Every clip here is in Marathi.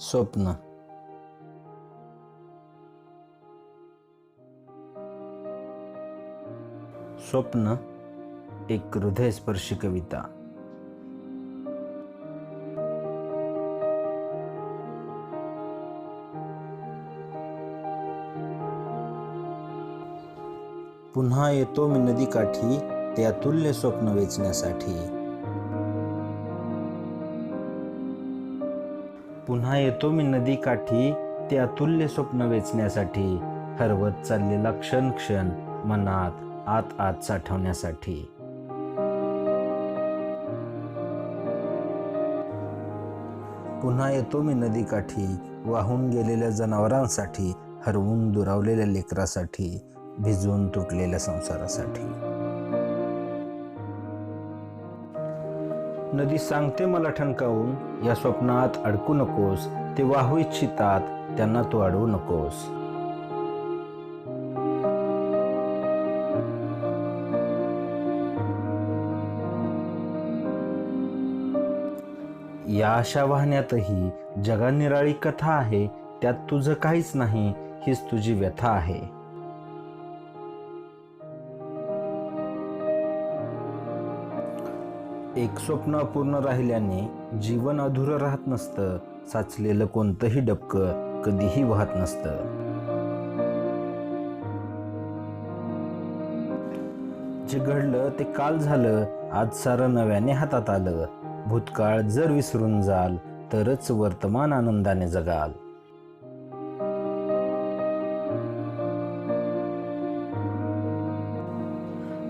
स्वप्न. स्वप्न एक हृदयस्पर्शी कविता. पुन्हा येतो मी नदीकाठी ते अतुल्य स्वप्न वेचण्यासाठी. पुन्हा येतो मी नदीकाठी ते अतुल्य स्वप्न वेचण्यासाठी. हरवत चाललेला क्षण क्षण मनात आत आत साठवण्यासाठी. पुन्हा येतो मी नदीकाठी वाहून गेलेल्या जनावरांसाठी हरवून दुरावलेल्या लेकरासाठी भिजून तुटलेल्या संसारासाठी. नदी सांगते मला ठणकावून या स्वप्नात अडकू नकोस ते वाहू इच्छितात त्यांना तू अडवू नकोस. या अशा वाहण्यातही जगा निराळी कथा आहे त्यात तुझं काहीच नाही हीच तुझी व्यथा आहे. एक स्वप्न अपूर्ण राहिल्याने जीवन अधुरं राहत नसतं. साचलेलं कोणतंही डबकं कधीही वाहत नसतं. जे घडलं ते काल झालं. आज सारं नव्याने हातात आलं. भूतकाळ जर विसरून जाल तरच वर्तमान आनंदाने जगाल.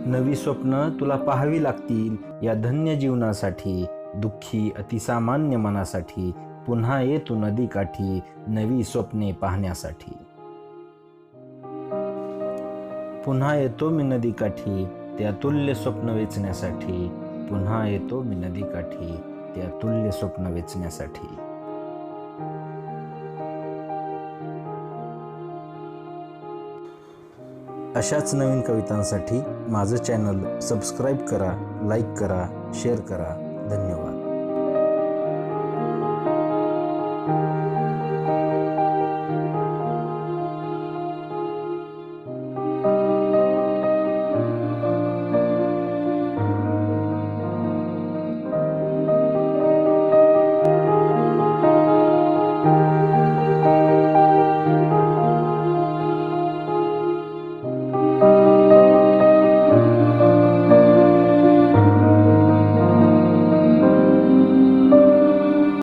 नवी स्वप्न तुला पाहावी लागतील या धन्य जीवनासाठी दुःखी अतिसामान्य मनासाठी पुन्हा ये तू नदीकाठी नवी स्वप्ने पाहण्यासाठी. पुन्हा येतो मी नदीकाठी ते अतुल्य स्वप्न वेचण्यासाठी. पुन्हा येतो मी नदीकाठी ते अतुल्य स्वप्न वेचण्यासाठी. अशाच नवीन कवितांसाठी माझं चॅनल सबस्क्राईब करा लाईक करा शेअर करा. धन्यवाद.